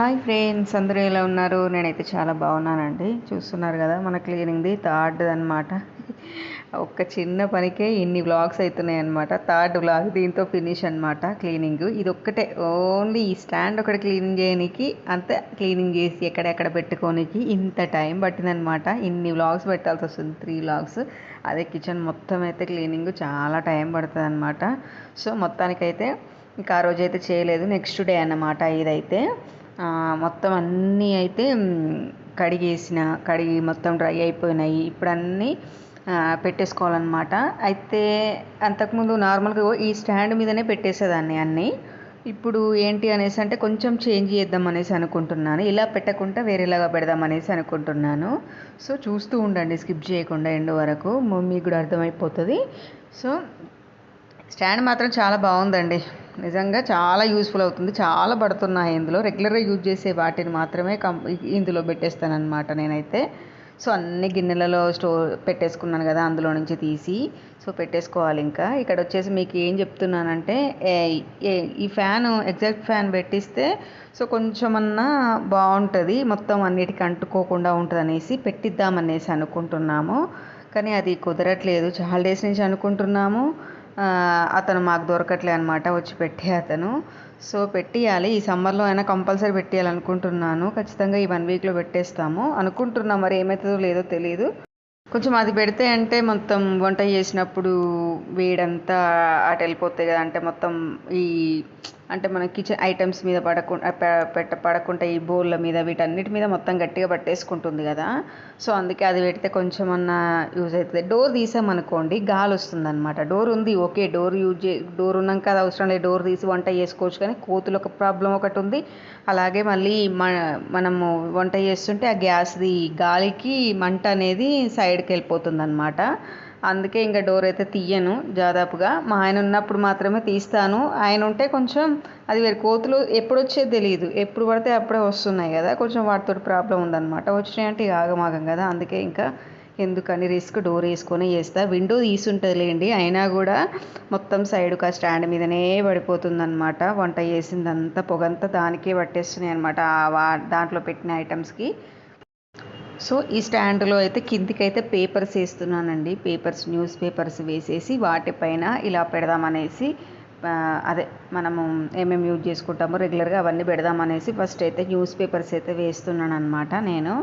Hi friends అందరూ ఎలా ఉన్నారు? నేనైతే చాలా బాగున్నానండి. చూస్తున్నారు కదా మన క్లీనింగ్ది థర్డ్ అనమాట ఒక్క చిన్న పనికే ఇన్ని వ్లాగ్స్ అవుతున్నాయి అనమాట థర్డ్ వ్లాగ్ దీంతో ఫినిష్ అనమాట క్లీనింగ్. ఇది ఒక్కటే ఓన్లీ ఈ స్టాండ్ ఒకటి క్లీనింగ్ చేయడానికి అంతే క్లీనింగ్ చేసి ఎక్కడెక్కడ పెట్టుకోనికి ఇంత టైం పట్టిందనమాట ఇన్ని వ్లాగ్స్ పెట్టాల్సి వస్తుంది త్రీ వ్లాగ్స్. అదే కిచెన్ మొత్తం అయితే క్లీనింగ్ చాలా టైం పడుతుంది అనమాట సో మొత్తానికైతే ఇంకా ఆ రోజు అయితే చేయలేదు. నెక్స్ట్ డే అన్నమాట ఇదైతే. మొత్తం అన్నీ అయితే కడిగేసిన కడిగి మొత్తం డ్రై అయిపోయినాయి. ఇప్పుడు అన్నీ పెట్టేసుకోవాలన్నమాట. అయితే అంతకుముందు నార్మల్గా ఈ స్టాండ్ మీదనే పెట్టేసేదాన్ని అన్నీ. ఇప్పుడు ఏంటి అనేసి అంటే కొంచెం చేంజ్ చేద్దాం అనేసి అనుకుంటున్నాను. ఇలా పెట్టకుండా వేరేలాగా పెడదాం అనేసి అనుకుంటున్నాను. సో చూస్తూ ఉండండి స్కిప్ చేయకుండా ఎండ్ వరకు. మీకు కూడా అర్థమైపోతుంది. సో స్టాండ్ మాత్రం చాలా బాగుందండి. నిజంగా చాలా యూస్ఫుల్ అవుతుంది. చాలా పడుతున్నాయి ఇందులో. రెగ్యులర్గా యూజ్ చేసే వాటిని మాత్రమే కం ఇందులో పెట్టేస్తానమాట నేనైతే. సో అన్ని గిన్నెలలో స్టోర్ పెట్టేసుకున్నాను కదా అందులో నుంచి తీసి. సో పెట్టేసుకోవాలి ఇంకా. ఇక్కడ వచ్చేసి మీకు ఏం చెప్తున్నానంటే ఈ ఫ్యాన్ ఎగ్జాక్ట్ ఫ్యాన్ పెట్టిస్తే సో కొంచెమన్నా బాగుంటుంది. మొత్తం అన్నిటికీ అంటుకోకుండా ఉంటుంది అనేసి పెట్టిద్దామనేసి అనుకుంటున్నాము. కానీ అది కుదరట్లేదు. చాలా డేస్ నుంచి అనుకుంటున్నాము. అతను మాకు దొరకట్లే అనమాట వచ్చి పెట్టే అతను. సో పెట్టియాలి. ఈ సమ్మర్లో అయినా కంపల్సరీ పెట్టేయాలనుకుంటున్నాను. ఖచ్చితంగా ఈ వన్ వీక్లో పెట్టేస్తాము. అనుకుంటున్నాం మరి ఏమవుతుందో లేదో తెలియదు కొంచెం అది పెడితే అంటే మొత్తం వంట చేసినప్పుడు వేడంతా అటు వెళ్ళిపోతాయి కదా. అంటే మొత్తం ఈ అంటే మన కిచెన్ ఐటమ్స్ మీద పడకుండా పెట్ట పడకుండా ఈ బోర్ల మీద వీటన్నిటి మీద మొత్తం గట్టిగా పట్టేసుకుంటుంది కదా. సో అందుకే అది పెడితే కొంచెం అన్నా యూజ్ అవుతుంది డోర్ తీసామనుకోండి గాలి వస్తుంది అనమాట డోర్ ఉంది ఓకే డోర్ యూజ్ చే డోర్ ఉన్నాక అది అవసరం లేదు. డోర్ తీసి వంట చేసుకోవచ్చు కానీ కోతులు ఒక ప్రాబ్లం ఒకటి ఉంది. అలాగే మళ్ళీ మన మనము వంట చేస్తుంటే ఆ గ్యాస్ది గాలికి మంట అనేది సైడ్ సైడ్కి వెళ్ళిపోతుంది అనమాట అందుకే ఇంకా డోర్ అయితే తీయను దాదాపుగా మా ఆయన ఉన్నప్పుడు మాత్రమే తీస్తాను. ఆయన ఉంటే కొంచెం అది వేరే కోతులు ఎప్పుడు వచ్చేది తెలియదు ఎప్పుడు పడితే అప్పుడే వస్తున్నాయి కదా. కొంచెం వాటితో ప్రాబ్లం ఉందన్నమాట. వచ్చినాయంటే ఆగమాగం కదా. అందుకే ఇంకా ఎందుకని రిస్క్ డోర్ వేసుకొని చేస్తా. విండో తీసుంటలేండి అయినా కూడా మొత్తం సైడ్కి ఆ స్టాండ్ మీదనే పడిపోతుందన్నమాట. వంట చేసిందంతా పొగంతా దానికే పట్టేస్తున్నాయి అనమాట దాంట్లో పెట్టిన ఐటమ్స్కి. సో ఈ స్టాండ్లో అయితే కిందికైతే పేపర్స్ వేస్తున్నానండి. పేపర్స్ న్యూస్ పేపర్స్ వేసేసి వాటిపైన ఇలా పెడదామనేసి అదే మనము ఏమేమి యూజ్ చేసుకుంటామో రెగ్యులర్గా అవన్నీ పెడదామనేసి ఫస్ట్ అయితే న్యూస్ పేపర్స్ అయితే వేస్తున్నాను అనమాట నేను.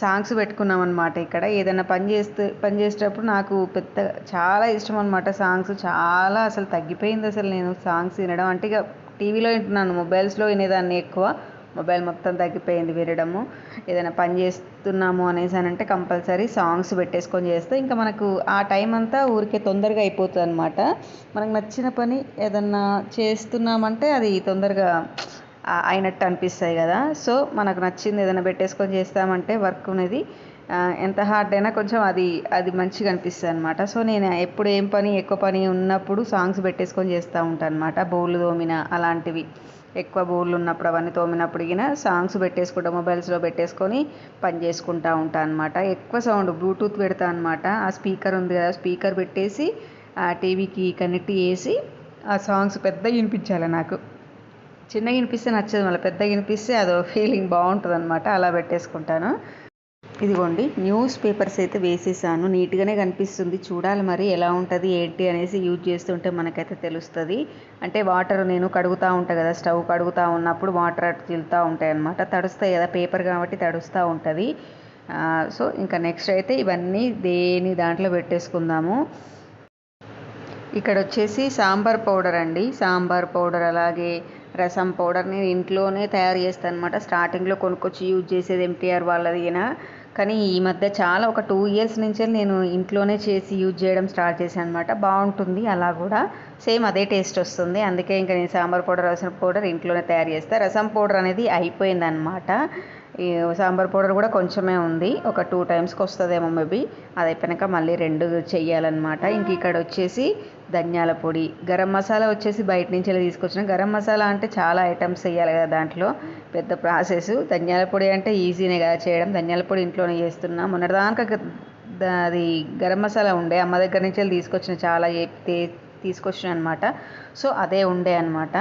సాంగ్స్ పెట్టుకున్నాం అనమాట ఇక్కడ. ఏదైనా పని చేస్తే పని చేసేటప్పుడు నాకు పెద్ద చాలా ఇష్టం అనమాట సాంగ్స్. చాలా అసలు తగ్గిపోయింది అసలు నేను సాంగ్స్ వినడం. అంటే ఇక టీవీలో వింటున్నాను మొబైల్స్లో వినేదాన్ని ఎక్కువ. మొబైల్ మొత్తం తగ్గిపోయింది వినడము. ఏదైనా పని చేస్తున్నాము అనేసి అని అంటే కంపల్సరీ సాంగ్స్ పెట్టేసుకొని చేస్తే ఇంకా మనకు ఆ టైం అంతా ఊరికే తొందరగా అయిపోతుంది అనమాట మనకు నచ్చిన పని ఏదన్నా చేస్తున్నామంటే అది తొందరగా అయినట్టు అనిపిస్తాయి కదా. సో మనకు నచ్చింది ఏదైనా పెట్టేసుకొని చేస్తామంటే వర్క్ అనేది ఎంత హార్డ్ అయినా కొంచెం అది అది మంచిగా అనిపిస్తుంది అనమాట సో నేను ఎప్పుడు ఏం పని ఎక్కువ పని ఉన్నప్పుడు సాంగ్స్ పెట్టేసుకొని చేస్తూ ఉంటాను అనమాట బౌల్ దోమిన అలాంటివి. ఎక్కువ బోర్లు ఉన్నప్పుడు అవన్నీ తోమినప్పుడు ఇగిన సాంగ్స్ పెట్టేసుకుంటా మొబైల్స్లో పెట్టేసుకొని పని చేసుకుంటా ఉంటాను అనమాట ఎక్కువ సౌండ్ బ్లూటూత్ పెడతా అనమాట ఆ స్పీకర్ ఉంది కదా స్పీకర్ పెట్టేసి ఆ టీవీకి కనెక్ట్ చేసి ఆ సాంగ్స్ పెద్దగా వినిపించాలి నాకు. చిన్నగా వినిపిస్తే నచ్చదు మళ్ళీ పెద్దగా వినిపిస్తే అదో ఫీలింగ్ బాగుంటుంది అనమాట అలా పెట్టేసుకుంటాను. ఇదిగోండి న్యూస్ పేపర్స్ అయితే వేసేసాను. నీట్గానే కనిపిస్తుంది. చూడాలి మరి ఎలా ఉంటుంది ఏంటి అనేసి యూజ్ చేస్తుంటే మనకైతే తెలుస్తుంది. అంటే వాటర్ నేను కడుగుతూ ఉంటాను కదా స్టవ్ కడుగుతూ ఉన్నప్పుడు వాటర్ అటు తిల్లుతూ ఉంటాయి అనమాట తడుస్తాయి కదా పేపర్ కాబట్టి తడుస్తూ ఉంటుంది. సో ఇంకా నెక్స్ట్ అయితే ఇవన్నీ దేని దాంట్లో పెట్టేసుకుందాము. ఇక్కడ వచ్చేసి సాంబార్ పౌడర్ అండి. సాంబార్ పౌడర్ అలాగే రసం పౌడర్ నేను ఇంట్లోనే తయారు చేస్తాను అనమాట స్టార్టింగ్లో కొనుక్కొచ్చి యూజ్ చేసేది ఎంటీఆర్ వాళ్ళది కానీ ఈ మధ్య చాలా ఒక టూ ఇయర్స్ నుంచే నేను ఇంట్లోనే చేసి యూజ్ చేయడం స్టార్ట్ చేశాను అనమాట బాగుంటుంది అలా కూడా. సేమ్ అదే టేస్ట్ వస్తుంది. అందుకే ఇంకా నేను సాంబార్ పౌడర్ రసం పౌడర్ ఇంట్లోనే తయారు చేస్తాను రసం పౌడర్ అనేది అయిపోయింది అనమాట సాంబార్ పౌడర్ కూడా కొంచెమే ఉంది. ఒక టూ టైమ్స్కి వస్తుందేమో మేబీ. అది అయిపోయాక మళ్ళీ రెండు చెయ్యాలన్నమాట. ఇంక ఇక్కడ వచ్చేసి ధనియాల పొడి గరం మసాలా వచ్చేసి బయట నుంచి వెళ్ళి తీసుకొచ్చిన. గరం మసాలా అంటే చాలా ఐటమ్స్ వేయాలి కదా దాంట్లో. పెద్ద ప్రాసెస్. ధనియాల పొడి అంటే ఈజీనే కదా చేయడం. ధనియాల పొడి ఇంట్లోనే చేస్తున్నా. మొన్నటిదాకా అది గరం మసాలా ఉండే. అమ్మ దగ్గర నుంచి వెళ్ళి తీసుకొచ్చిన చాలా తీసుకొచ్చిన అనమాట సో అదే ఉండే అనమాట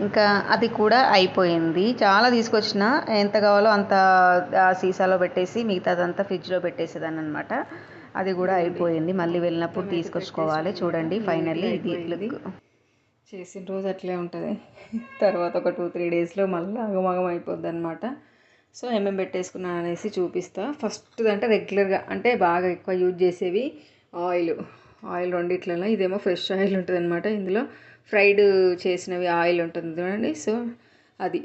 ఇంకా అది కూడా అయిపోయింది. చాలా తీసుకొచ్చిన ఎంత కావాలో అంత సీసాలో పెట్టేసి మిగతాదంతా ఫ్రిడ్జ్లో పెట్టేసేదాన్ని అనమాట అది కూడా అయిపోయింది. మళ్ళీ వెళ్ళినప్పుడు తీసుకొచ్చుకోవాలి. చూడండి ఫైనల్లీ ఇది లుక్. చేసిన రోజు అట్లే ఉంటుంది. తర్వాత ఒక టూ త్రీ డేస్లో మళ్ళీ అగమగం అయిపోద్ది అనమాట సో ఏమేమి పెట్టేసుకున్నాను అనేసి చూపిస్తా. ఫస్ట్ అంటే రెగ్యులర్గా అంటే బాగా ఎక్కువ యూజ్ చేసేవి ఆయిల్. ఆయిల్ రెండిట్లలో ఇదేమో ఫ్రెష్ ఆయిల్ ఉంటుంది అనమాట ఇందులో ఫ్రైడ్ చేసినవి ఆయిల్ ఉంటుంది చూడండి. సో అది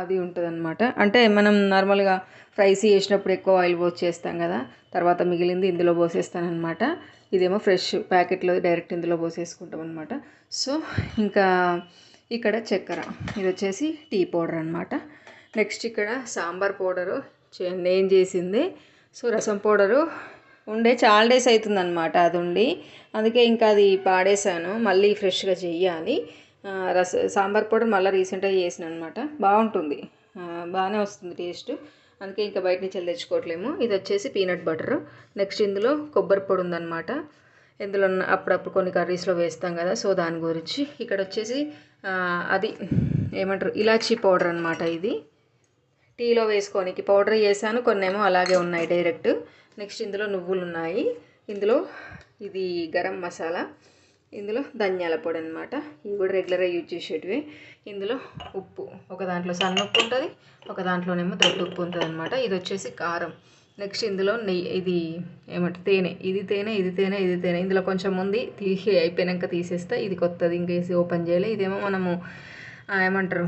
అది ఉంటుంది అనమాట అంటే మనం నార్మల్గా ఫ్రైస్ చేసినప్పుడు ఎక్కువ ఆయిల్ పోసి చేస్తాం కదా. తర్వాత మిగిలింది ఇందులో పోసేస్తానమాట ఇదేమో ఫ్రెష్ ప్యాకెట్లో డైరెక్ట్ ఇందులో పోసేసుకుంటాం అనమాట సో ఇంకా ఇక్కడ చక్కెర. ఇది వచ్చేసి టీ పౌడర్ అనమాట నెక్స్ట్ ఇక్కడ సాంబార్ పౌడరు నేను చేసింది. సో రసం పౌడరు ఉండే చాలా డేస్ అవుతుందన్నమాట అది ఉండి. అందుకే ఇంకా అది పాడేశాను. మళ్ళీ ఫ్రెష్గా చెయ్యాలి. రస సాంబార్ పౌడర్ మళ్ళీ రీసెంట్గా చేసిన అనమాట బాగుంటుంది. బాగానే వస్తుంది టేస్ట్ అందుకే ఇంకా బయట నుంచి వెళ్ళి తెచ్చుకోవట్లేము. ఇది వచ్చేసి పీనట్ బటర్ నెక్స్ట్ ఇందులో కొబ్బరి పొడి ఉందన్నమాట. ఇందులో అప్పుడప్పుడు కొన్ని కర్రీస్లో వేస్తాం కదా సో దాని గురించి. ఇక్కడ వచ్చేసి అది ఏమంటారు? ఇలాచీ పౌడర్ అనమాట ఇది. టీలో వేసుకోనికి. పౌడర్ చేశాను. కొన్ని ఏమో అలాగే ఉన్నాయి డైరెక్ట్. నెక్స్ట్ ఇందులో నువ్వులు ఉన్నాయి ఇందులో ఇది గరం మసాలా ఇందులో ధనియాల పొడి అనమాట ఇవి కూడా రెగ్యులర్గా యూజ్ చేసేటివి. ఇందులో ఉప్పు ఒక దాంట్లో సన్న ఉప్పు ఉంటుంది ఒక దాంట్లోనేమో దొడ్డు ఉప్పు ఉంటుంది అనమాట ఇది వచ్చేసి కారం. నెక్స్ట్ ఇందులో నెయ్యి ఇది ఏమంటారు తేనె. ఇది తేనె ఇది తేనె ఇది తేనె. ఇందులో కొంచెం ఉంది తీసి అయిపోయాక తీసేస్తే. ఇది కొత్తది ఇంకేసి ఓపెన్ చేయలే. ఇదేమో మనము ఏమంటారు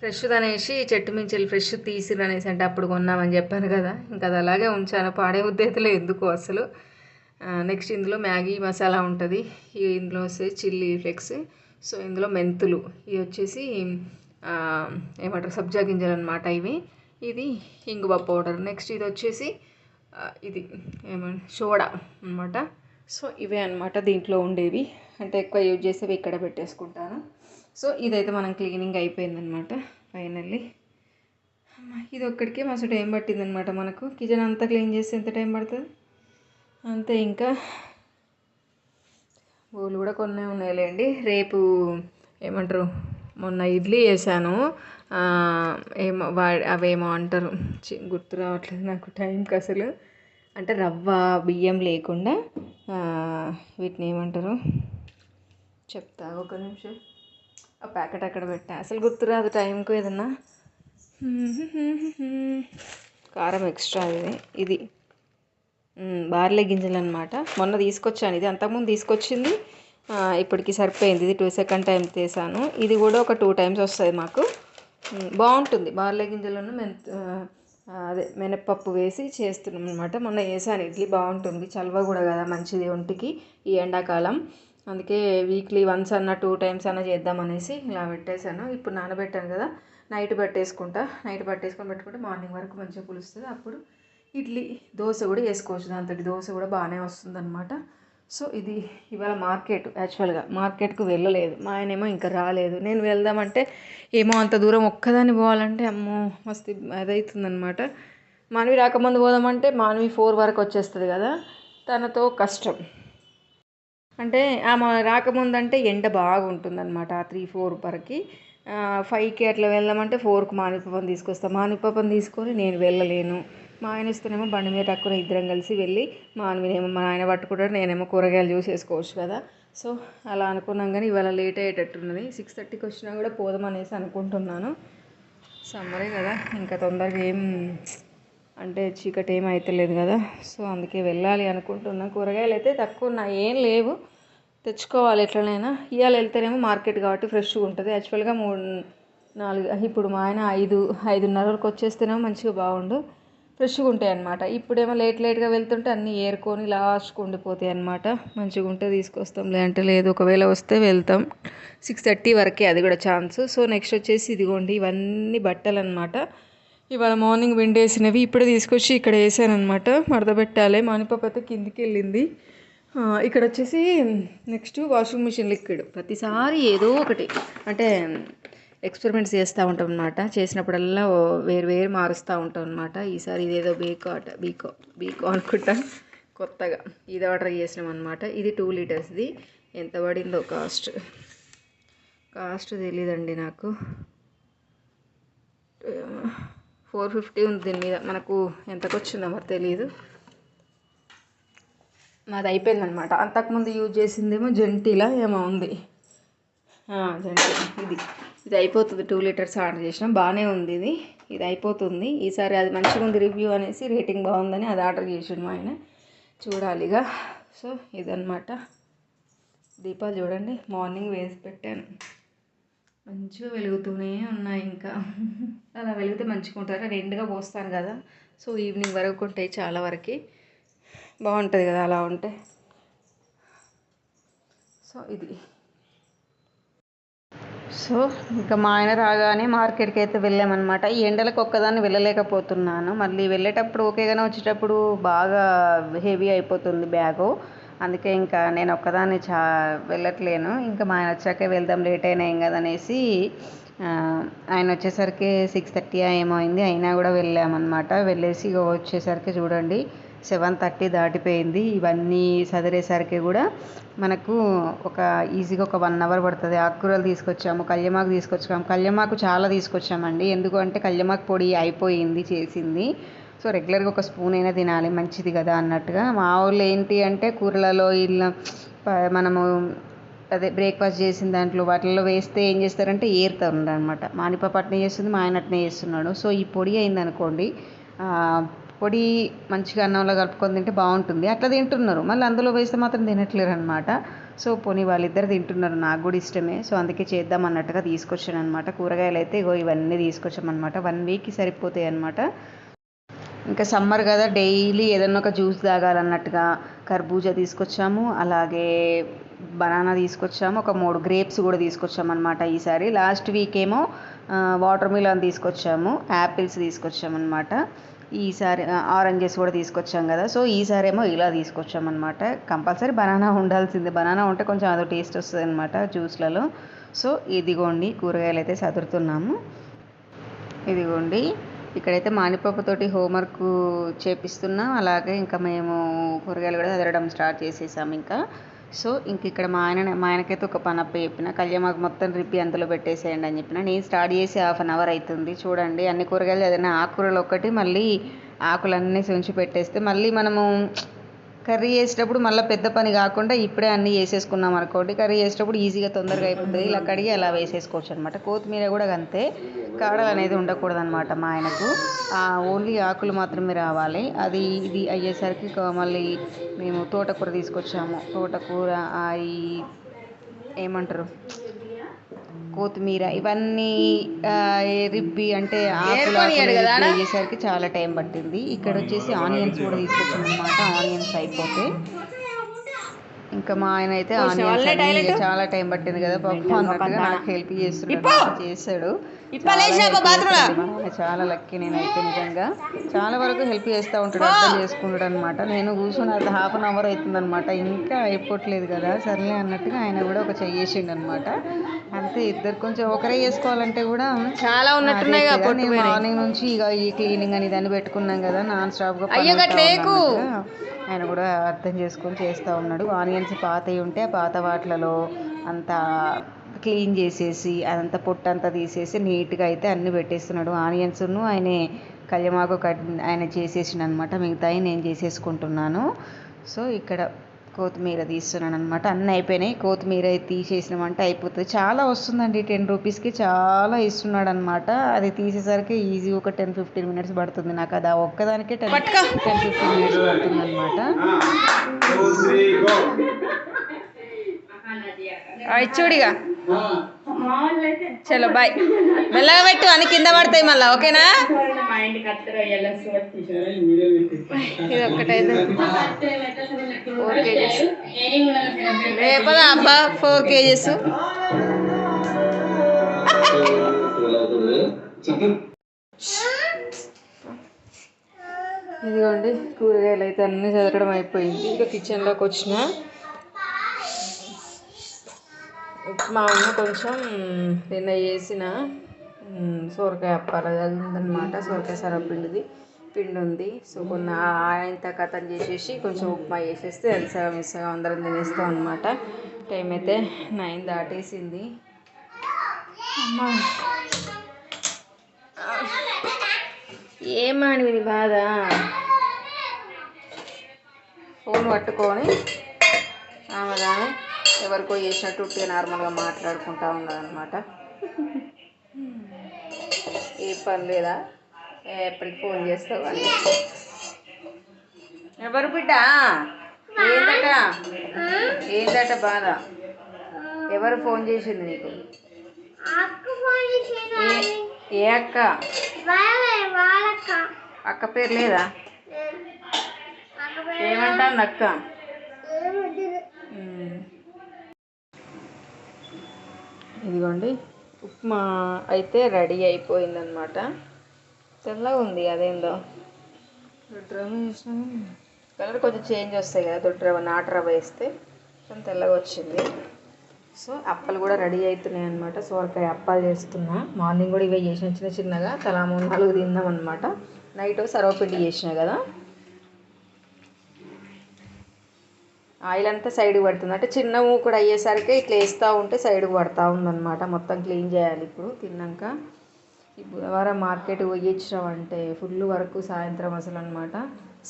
ఫ్రెష్ అనేసి చెట్టు మించి వెళ్ళి ఫ్రెష్ తీసిరు అనేసి అంటే అప్పుడు కొన్నామని చెప్పాను కదా. ఇంకా అది అలాగే ఉంచాను. పాడే ఉద్దేశంలో ఎందుకు అసలు. నెక్స్ట్ ఇందులో మ్యాగీ మసాలా ఉంటుంది. ఇందులో వచ్చేసి చిల్లీ ఫ్లెక్స్. సో ఇందులో మెంతులు. ఇవి వచ్చేసి ఏమంటారు? సబ్జా గింజలు అనమాట ఇవి. ఇది ఇంగువ పౌడర్. నెక్స్ట్ ఇది వచ్చేసి ఇది ఏమంటారు సోడా అనమాట సో ఇవే అనమాట దీంట్లో ఉండేవి. అంటే ఎక్కువ యూజ్ చేసేవి ఇక్కడ పెట్టేసుకుంటాను. సో ఇదైతే మనం క్లీనింగ్ అయిపోయిందనమాట ఫైనల్లీ. ఇది ఒక్కడికే మస్తు టైం పట్టిందనమాట మనకు. కిచెన్ అంతా క్లీన్ చేస్తే ఎంత టైం పడుతుంది? అంతే ఇంకా. బోలు కూడా కొన్ని ఉన్నాయిలేండి. రేపు ఏమంటారు మొన్న ఇడ్లీ వేసాను ఏమో వా అవేమో అంటారు. గుర్తు రావట్లేదు నాకు టైంకి అసలు. అంటే రవ్వ బియ్యం లేకుండా వీటిని ఏమంటారు చెప్తా ఒక నిమిషం. ఆ ప్యాకెట్ అక్కడ పెట్టా. అసలు గుర్తురాదు టైంకు ఏదన్నా. కారం ఎక్స్ట్రా ఇది ఇది. బార్లే గింజలు అనమాట మొన్న తీసుకొచ్చాను. ఇది అంతకుముందు తీసుకొచ్చింది. ఇప్పటికి సరిపోయింది. ఇది టూ సెకండ్ టైం తీసాను. ఇది కూడా ఒక టూ టైమ్స్ వస్తుంది మాకు. బాగుంటుంది. బార్లే గింజలను మెంత అదే మినప్పప్పు వేసి చేస్తున్నాం అనమాట మొన్న వేసాను. ఇడ్లీ బాగుంటుంది. చల్వ కూడా కదా మంచిది ఒంటికి ఈ ఎండాకాలం. అందుకే వీక్లీ వన్స్ అన్న టూ టైమ్స్ అన్న చేద్దాం అనేసి ఇలా పెట్టేశాను. ఇప్పుడు నానబెట్టాను కదా నైట్ పట్టేసుకుంటా. నైట్ పట్టేసుకొని పెట్టుకుంటే మార్నింగ్ వరకు మంచిగా పులుస్తుంది. అప్పుడు ఇడ్లీ దోశ కూడా వేసుకోవచ్చు దాంతో దోశ కూడా బాగానే వస్తుందన్నమాట. సో ఇది ఇవాళ మార్కెట్ యాక్చువల్గా మార్కెట్కు వెళ్ళలేదు. మా ఆయనేమో ఇంకా రాలేదు. నేను వెళ్దామంటే ఏమో అంత దూరం ఒక్కదాన్ని పోవాలంటే అమ్మో మస్తు అదవుతుందనమాట మానవి రాకముందు పోదామంటే మానవి ఫోర్ వరకు వచ్చేస్తుంది కదా. తనతో కష్టం. అంటే ఆమె రాకముందంటే ఎండ బాగుంటుంది అనమాట త్రీ ఫోర్ వరకు. ఫైవ్కి అట్లా వెళ్దామంటే ఫోర్కి మానిపప్పం తీసుకొస్తాను మానిపప్పం తీసుకొని నేను వెళ్ళలేను. మా ఆయన ఇస్తేనేమో బండి మీద టక్కున ఇద్దరం కలిసి వెళ్ళి మా ఆయనేమో మా ఆయన పట్టుకుంటాడు నేనేమో కూరగాయలు చూసేసుకోవచ్చు కదా. సో అలా అనుకున్నాం కానీ ఇవాళ లేట్ అయ్యేటట్టున్నది. సిక్స్ థర్టీకి వచ్చినా కూడా పోదాం అనేసి అనుకుంటున్నాను. సమ్మరే కదా ఇంకా తొందరగా ఏం అంటే చీకటి ఏమైతలేదు కదా. సో అందుకే వెళ్ళాలి అనుకుంటున్నా. కూరగాయలు అయితే తక్కువ ఉన్నాయి ఏం లేవు. తెచ్చుకోవాలి ఎట్లనైనా. ఇవాళ వెళ్తేనేమో మార్కెట్ కాబట్టి ఫ్రెష్గా ఉంటుంది. యాక్చువల్గా మూడు నాలుగు ఇప్పుడు మా ఆయన ఐదు ఐదున్నర వరకు వచ్చేస్తేనేమో మంచిగా బాగుండు. ఫ్రెష్గా ఉంటాయి అన్నమాట. ఇప్పుడేమో లేట్ లేట్గా వెళ్తుంటే అన్నీ ఏరుకొని లాస్ట్కి ఉండిపోతాయి అన్నమాట. మంచిగా ఉంటే తీసుకొస్తాం. లేదంటే లేదు. ఒకవేళ వస్తే వెళ్తాం. సిక్స్ థర్టీ వరకే అది కూడా ఛాన్స్. సో నెక్స్ట్ వచ్చేసి ఇదిగోండి. ఇవన్నీ బట్టలు అనమాట ఇవాళ మార్నింగ్ విండేసినవి ఇప్పుడే తీసుకొచ్చి ఇక్కడ వేసాను అనమాట మడత పెట్టాలి అయితే కిందికి వెళ్ళింది ఇక్కడ వచ్చేసి నెక్స్ట్ వాషింగ్ మిషన్ లిక్విడ్. ప్రతిసారి ఏదో ఒకటి. అంటే ఎక్స్పెరిమెంట్స్ చేస్తూ ఉంటాం అనమాట చేసినప్పుడల్లా వేరు వేరు మారుస్తూ ఉంటాం అనమాట ఈసారి ఇదేదో బీకో అట బీకో బీకో అనుకుంటా. కొత్తగా ఇది ఆర్డర్ చేసినాం అనమాట ఇది టూ లీటర్స్ది. ఎంత పడిందో కాస్ట్. కాస్ట్ తెలీదండి నాకు. ఫోర్ ఫిఫ్టీ ఉంది దీని మీద. మనకు ఎంతకు వచ్చిందో మరి తెలియదు నాది అయిపోయిందనమాట అంతకుముందు యూజ్ చేసిందేమో జెంటీలా ఏమో ఉంది. జెంటీ. ఇది. ఇది అయిపోతుంది. టూ లీటర్స్ ఆర్డర్ చేసినాం. బాగానే ఉంది ఇది. ఇది అయిపోతుంది. ఈసారి అది మంచిగా ఉంది రివ్యూ అనేసి రేటింగ్ బాగుందని అది ఆర్డర్ చేసిండు మా ఆయన. చూడాలిగా సో ఇదనమాట దీపాలు చూడండి. మార్నింగ్ వేసి పెట్టాను. మంచిగా వెలుగుతూనే ఉన్నాయి ఇంకా. అలా వెలిగితే మంచిగా ఉంటారు. రెండుగా ఎండుగా పోస్తాను కదా. సో ఈవినింగ్ వరకు ఉంటాయి చాలా వరకు. బాగుంటుంది కదా అలా ఉంటే. సో ఇది. సో ఇంకా మా ఆయన రాగానే మార్కెట్కి అయితే వెళ్ళామన్నమాట. ఈ ఎండలకు ఒక్కదాన్ని వెళ్ళలేకపోతున్నాను. మళ్ళీ వెళ్ళేటప్పుడు ఓకేగానే వచ్చేటప్పుడు బాగా హెవీ అయిపోతుంది బ్యాగు. అందుకే ఇంకా నేను ఒక్కదాన్ని చా వెళ్ళట్లేను. ఇంకా మా ఆయన వచ్చాకే వెళ్దాం లేట్ అయినా ఏం కదనేసి ఆయన వచ్చేసరికి సిక్స్ థర్టీ ఏమో అయింది. అయినా కూడా వెళ్ళామన్నమాట. వెళ్ళేసి వచ్చేసరికి చూడండి సెవెన్ థర్టీ దాటిపోయింది. ఇవన్నీ సదిరేసరికి కూడా మనకు ఒక ఈజీగా ఒక వన్ అవర్ పడుతుంది. ఆకుకూరలు తీసుకొచ్చాము కళ్యమాకు తీసుకొచ్చాము కళ్యమాకు చాలా తీసుకొచ్చామండి. ఎందుకంటే కళ్యమాకు పొడి అయిపోయింది చేసింది. సో రెగ్యులర్గా ఒక స్పూన్ అయినా తినాలి మంచిది కదా అన్నట్టుగా. మా వాళ్ళు ఏంటి అంటే కూరలలో ఇలా మనము అదే బ్రేక్ఫాస్ట్ చేసిన దాంట్లో వాటిల్లో వేస్తే ఏం చేస్తారంటే ఏరుతారు అనమాట మానిపాప అట్నే చేస్తుంది మా ఆయన అట్నే చేస్తున్నాడు. సో ఈ పొడి అయింది అనుకోండి పొడి మంచిగా అన్నంలో కలుపుకొని తింటే బాగుంటుంది. అట్లా తింటున్నారు. మళ్ళీ అందులో వేస్తే మాత్రం తినట్లేరు అనమాట సో పోనీ వాళ్ళిద్దరు తింటున్నారు నాకు కూడా ఇష్టమే. సో అందుకే చేద్దాం అన్నట్టుగా తీసుకొచ్చాను అనమాట కూరగాయలు అయితే ఇగో ఇవన్నీ తీసుకొచ్చామన్నమాట. వన్ వీక్కి సరిపోతాయి అనమాట ఇంకా సమ్మర్ కదా డైలీ ఏదన్నా ఒక జ్యూస్ తాగాలన్నట్టుగా కర్బూజా తీసుకొచ్చాము అలాగే బనానా తీసుకొచ్చాము ఒక మూడు గ్రేప్స్ కూడా తీసుకొచ్చాము అనమాట ఈసారి. లాస్ట్ వీక్ ఏమో వాటర్ మిలన్ తీసుకొచ్చాము యాపిల్స్ తీసుకొచ్చామన్నమాట. ఈసారి ఆరెంజెస్ కూడా తీసుకొచ్చాం కదా సో ఈసారి ఏమో ఇలా తీసుకొచ్చామన్నమాట. కంపల్సరీ బనానా ఉండాల్సిందే. బనానా ఉంటే కొంచెం అదో టేస్ట్ వస్తుంది అనమాట జ్యూస్లలో. సో ఇదిగోండి కూరగాయలు అయితే సదురుతున్నాము. ఇదిగోండి. ఇక్కడైతే మానిపప్పుతోటి హోంవర్క్ చేపిస్తున్నాం. అలాగే ఇంకా మేము కూరగాయలు కూడా చదవడం స్టార్ట్ చేసేసాం ఇంకా. సో ఇంక ఇక్కడ మా ఆయన మా ఆయనకైతే ఒక పని అప్ప చెప్పిన కళ్యామాకు మొత్తం రిప్పి అందులో పెట్టేసేయండి అని చెప్పిన. నేను స్టార్ట్ చేసి హాఫ్ అన్ అవర్ అవుతుంది చూడండి అన్ని కూరగాయలు ఏదైనా ఆకుకూరలు ఒక్కటి మళ్ళీ ఆకులన్నీ ఉంచి పెట్టేస్తే మళ్ళీ మనము కర్రీ చేసేటప్పుడు మళ్ళీ పెద్ద పని కాకుండా ఇప్పుడే అన్నీ వేసేసుకున్నాం అనుకోండి. కర్రీ చేసేటప్పుడు ఈజీగా తొందరగా అయిపోతుంది. ఇలా కడిగి అలా వేసేసుకోవచ్చు అనమాట కొత్తిమీర కూడా అంతే. కాడలు అనేది ఉండకూడదు అనమాట మా ఆయనకు. ఓన్లీ ఆకులు మాత్రమే రావాలి. అది ఇది అయ్యేసరికి మళ్ళీ మేము తోటకూర తీసుకొచ్చాము. తోటకూర ఈ ఏమంటారు? కొత్తిమీర ఇవన్నీ రిబ్బి అంటే ఆకులు అయ్యేసరికి చాలా టైం పట్టింది. ఇక్కడ వచ్చేసి ఆనియన్స్ కూడా తీసుకొచ్చాం అనమాట ఆనియన్స్ అయిపోతే ఇంకా మా ఆయన అయితే ఆనియన్స్ చాలా టైం పట్టింది కదా పప్పు అన్నట్టుగా నాకు హెల్ప్ చేస్తున్నాడు. చేశాడు. చాలా లక్కీ నేనైతే నిజంగా. చాలా వరకు హెల్ప్ చేస్తూ ఉంటాడు అర్థం చేసుకుంటాడు అనమాట నేను కూర్చొని అది హాఫ్ అన్ అవర్ అవుతుంది అనమాట ఇంకా అయిపోవట్లేదు కదా సర్లే అన్నట్టుగా ఆయన కూడా ఒక చెయ్యేసిండు అనమాట అంతే ఇద్దరు కొంచెం ఒకరే చేసుకోవాలంటే కూడా చాలా ఉన్నట్టున్నాయి నేను మార్నింగ్ నుంచి ఇక ఈ క్లీనింగ్ అని దాన్ని పెట్టుకున్నాం కదా నాన్ స్టాప్గా ఆయన కూడా అర్థం చేసుకొని చేస్తూ ఉన్నాడు. ఆనియన్స్ పాతవి ఉంటే ఆ పాత వాటిలలో అంతా క్లీన్ చేసేసి అదంతా పొట్టు అంతా తీసేసి నీట్గా అయితే అన్ని పెట్టేస్తున్నాడు. ఆనియన్స్ను ఆయన కళ్యమాకు కట్ ఆయన చేసేసిన అనమాట మిగతాయి నేను చేసేసుకుంటున్నాను. సో ఇక్కడ కొత్తిమీర తీస్తున్నాను అనమాట అన్నీ అయిపోయినాయి. కొత్తిమీర తీసేసినామంటే అయిపోతుంది. చాలా వస్తుందండి. టెన్ రూపీస్కి చాలా ఇస్తున్నాడు అనమాట అది తీసేసరికి ఈజీ ఒక టెన్ ఫిఫ్టీన్ మినిట్స్ పడుతుంది. నాకు అది ఒక్కదానికే టెన్ టెన్ ఫిఫ్టీన్ మినిట్స్ పడుతుంది అనమాట చూడిగా చలో బాయ్. మెల్లగా పెట్టు అని కింద పడతాయి మళ్ళీ ఓకేనా? ఇది ఒక్కటైతే. ఫోర్ కేజెస్ రేపదా అబ్బా ఫోర్ కేజెస్. ఇదిగోండి కూరగాయలు అయితే అన్నీ చదవడం అయిపోయింది. ఇంకా కిచెన్లోకి వచ్చిన. ఉప్మా అమ్మ కొంచెం నిన్న చేసిన సొరకాయ అప్పాలు అది ఉందన్నమాట సొరకాయ సరపిండిది పిండి ఉంది సో కొన్ని ఆయన కథం చేసేసి కొంచెం ఉప్మా చేసేస్తే అది సగం సగం అందరం తినేస్తాం అనమాట టైం అయితే నైన్ దాటేసింది. అమ్మా. ఏమాని బాధ? ఫోన్ పట్టుకొని ఆమె ఎవరికో చేసినట్టు ఉట్టిగా నార్మల్గా మాట్లాడుకుంటా ఉన్నదన్నమాట ఏ పని లేదా? ఎప్పటికి ఫోన్ చేస్తావు అని. ఎవరు బిడ్డ? ఏందట? ఏందట బాధ? ఎవరు ఫోన్ చేసింది నీకు? ఏ- ఏ అక్క? అక్క పేరు లేదా? ఏమంటాను అక్క ఇదిగోండి. ఉప్మా అయితే రెడీ అయిపోయిందనమాట తెల్లగా ఉంది అదేందో కలర్ కొంచెం చేంజ్ వస్తాయి కదా దొడ్డు రవ్వ నాటు రవ్వ వేస్తే కొంచెం తెల్లగా వచ్చింది. సో అప్పలు కూడా రెడీ అవుతున్నాయి అనమాట సోరకాయ అప్పాలు చేస్తున్నా. మార్నింగ్ కూడా ఇవే చేసిన చిన్న చిన్నగా. తలా మూడు నాలుగు తిందాం అనమాట నైట్ సర్వపిండి చేసిన కదా. ఆయిల్ అంతా సైడ్కి పడుతుంది. అంటే చిన్న మూకుడు అయ్యేసరికి ఇట్లా వేస్తూ ఉంటే సైడ్కి పడతా ఉందన్నమాట. మొత్తం క్లీన్ చేయాలి ఇప్పుడు తిన్నాక. ఈ బుధవారం మార్కెట్ పోయించామంటే ఫుల్ వరకు సాయంత్రం అసలు అనమాట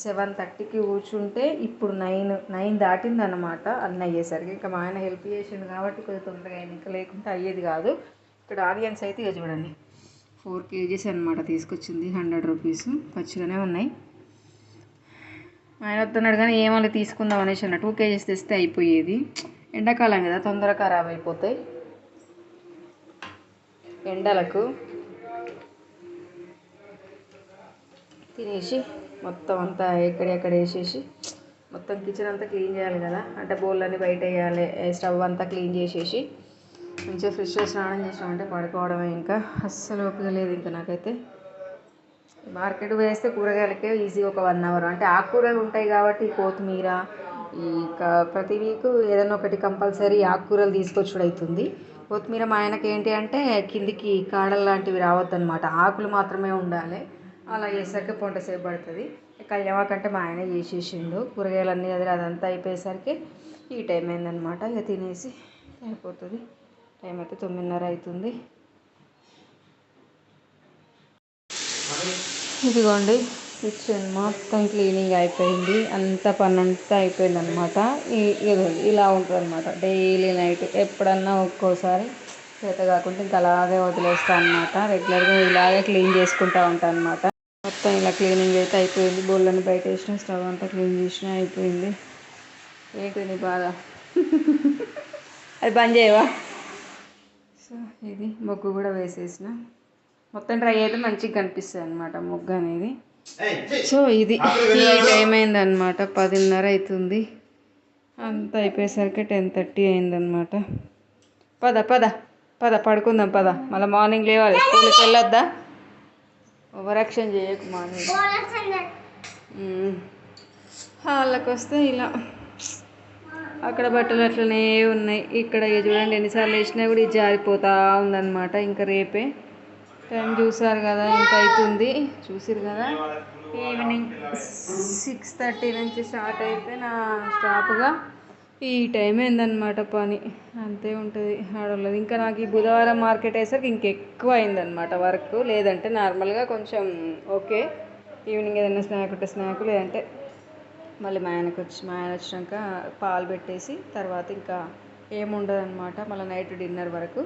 సెవెన్ థర్టీకి కూర్చుంటే ఇప్పుడు నైన్ నైన్ దాటింది అనమాట అన్న అయ్యేసరికి. ఇంకా మా ఆయన హెల్ప్ చేసిండు కాబట్టి కొంచెం తొందరగా అయింది ఇంకా లేకుంటే అయ్యేది కాదు. ఇక్కడ ఆనియన్స్ అయితే ఇక చూడండి ఫోర్ కేజీస్ అనమాట తీసుకొచ్చింది హండ్రెడ్ రూపీస్. పచ్చిగానే ఉన్నాయి. ఆయన వస్తున్నాడు కానీ ఏమన్నా తీసుకుందాం అనేసి అన్న టూ కేజీస్ తెస్తే అయిపోయేది. ఎండాకాలం కదా తొందరగా ఖరాబ్ అయిపోతాయి ఎండలకు తినేసి మొత్తం అంతా ఎక్కడెక్కడ వేసేసి మొత్తం కిచెన్ అంతా క్లీన్ చేయాలి కదా. అంటే బౌల్ అన్నీ బయట వేయాలి స్టవ్ అంతా క్లీన్ చేసేసి మంచిగా ఫ్రెష్గా స్నానం చేసినామంటే పడుకోవడమే ఇంకా. అస్సలు ఓపిక లేదు ఇంకా నాకైతే. మార్కెట్ వేస్తే కూరగాయలకే ఈజీ ఒక వన్ అవర్. అంటే ఆకుకూరలు ఉంటాయి కాబట్టి కొత్తిమీర ఈ క- ప్రతి వీక్ ఏదైనా ఒకటి కంపల్సరీ ఆకుకూరలు తీసుకొచ్చుడు అవుతుంది కొత్తిమీర మా ఆయనకి ఏంటి అంటే కిందికి కాడలు లాంటివి రావద్దన్నమాట. ఆకులు మాత్రమే ఉండాలి. అలా చేసరికి పొంట సేపు పడుతుంది. కళ్యామాకంటే మా ఆయన చేసేసిండు. కూరగాయలన్నీ అది అదంతా అయిపోయేసరికి ఈ టైం అయిందనమాట ఇక తినేసి అయిపోతుంది. టైం అయితే తొమ్మిదిన్నర అవుతుంది ఇదిగోండి కిచెన్ మొత్తం క్లీనింగ్ అయిపోయింది. అంత పని అంతా అయిపోయింది అనమాట ఇదిగోండి ఇలా ఉంటుంది అనమాట డైలీ నైట్ ఎప్పుడన్నా ఒక్కోసారి చేత కాకుండా ఇంకా అలాగే వదిలేస్తా అనమాట రెగ్యులర్గా ఇలాగే క్లీన్ చేసుకుంటా ఉంటాను అనమాట మొత్తం ఇలా క్లీనింగ్ అయితే అయిపోయింది. బోళ్ళని బయట వేసిన స్టవ్ అంతా క్లీన్ చేసిన అయిపోయింది. ఏంటి నీ బాధ? అది బంద్ చేయవా? సో ఇది ముగ్గు కూడా వేసేసిన. మొత్తం డ్రై అయితే మంచిగా కనిపిస్తుంది అనమాట ముగ్గు అనేది. సో ఇది ఈ టైం అయిందనమాట పదిన్నర అవుతుంది అంతా అయిపోయేసరికి టెన్ థర్టీ అయిందనమాట పద పద పద పడుకుందాం పద. మళ్ళీ మార్నింగ్ లేవాలి. స్కూల్కి వెళ్ళొద్దా? ఓవరాక్షన్ చేయకు మార్నింగ్. హాల్లోకి వస్తే ఇలా. అక్కడ బట్టలు అట్లనే ఉన్నాయి. ఇక్కడ ఇక చూడండి ఎన్నిసార్లు వేసినా కూడా ఇది జారిపోతా ఉందన్నమాట. ఇంకా రేపే. టైం చూసారు కదా ఇంత అవుతుంది చూసారు కదా? ఈవినింగ్ సిక్స్ థర్టీ నుంచి స్టార్ట్ అయితే నా స్టాప్గా ఈ టైం అయిందనమాట పని. అంతే ఉంటుంది ఆడవాళ్ళది ఇంకా నాకు ఈ బుధవారం మార్కెట్ అయ్యేసరికి ఇంకెక్కువ అయిందనమాట వర్క్. లేదంటే నార్మల్గా కొంచెం ఓకే. ఈవినింగ్ ఏదైనా స్నాక్ ఉంటే స్నాక్ లేదంటే మళ్ళీ మా ఆయనకు వచ్చి మా ఆయన వచ్చినాక పాలు పెట్టేసి తర్వాత ఇంకా ఏముండదు అనమాట మళ్ళీ నైట్ డిన్నర్ వరకు.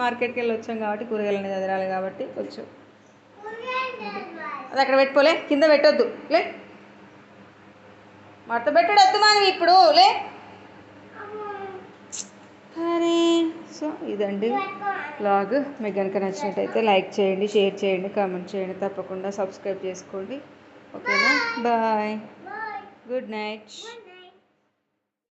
మార్కెట్కి వెళ్ళి వచ్చాం కాబట్టి కూరగాయలు అనేది ఎదరాలి కాబట్టి కొంచెం. అది అక్కడ పెట్టుకోలే కింద పెట్టొద్దు లే. మడత పెట్టడు వద్దు మనం ఇప్పుడు లే. అరే సో ఇదండి బ్లాగ్ మీకు కనుక నచ్చినట్టయితే లైక్ చేయండి షేర్ చేయండి కామెంట్ చేయండి తప్పకుండా సబ్స్క్రైబ్ చేసుకోండి. ఓకేనా? బాయ్. Good night.